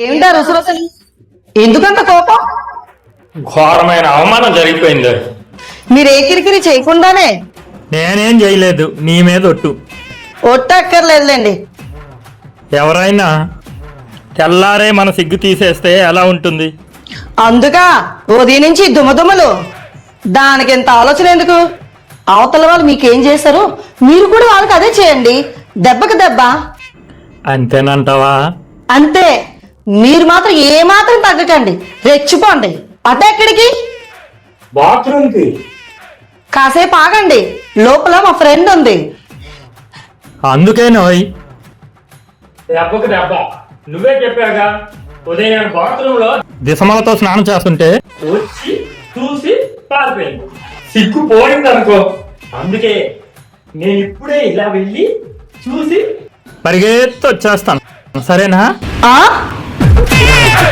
ఏమిటా రుసరుసలు? ఎందుకంత కోపం? ఘోరమైన అవమానం జరిగిపోయింది. మీరు ఏ కిరికిరి చేయకుండానే? నేనేం చేయలేదు నీ మీద ఒట్టు. ఒట్టక్కర్లేదులేండి. ఎవరైనా తెల్లారే మన సిగ్గు తీసేస్తే ఎలా ఉంటుంది? అందుకా ఉదయం నుంచి దుమదుమలు. దానికి ఎంత ఆలోచన ఎందుకు? అవతల వాళ్ళు మీకేం చేశారు? మీరు కూడా వాళ్ళకి అదే చేయండి. దెబ్బకి దెబ్బ. అంతేనంటావా? అంతే. మీరు మాత్రం ఏ మాత్రం తగ్గకండి. రెచ్చిపోండి. అటెక్కడికి బాత్రూమ్కి. కాసేపు ఆగండి. లోపల మా ఫ్రెండ్ ఉంది. అందుకే నోయ్. దెబ్బకు దెబ్బ. నువ్వే చెప్పాగా ఉదయం బాత్రూమ్లో దిశమలతో స్నానం చేస్తుంటే వచ్చి చూసి పారిపోయింది. సిగ్గు పోయింది అనుకో అందుకే నేను ఇప్పుడే ఇలా వెళ్ళి చూసి పరిగెత్తి వచ్చేస్తాను సరేనా? ఆ? Yeah!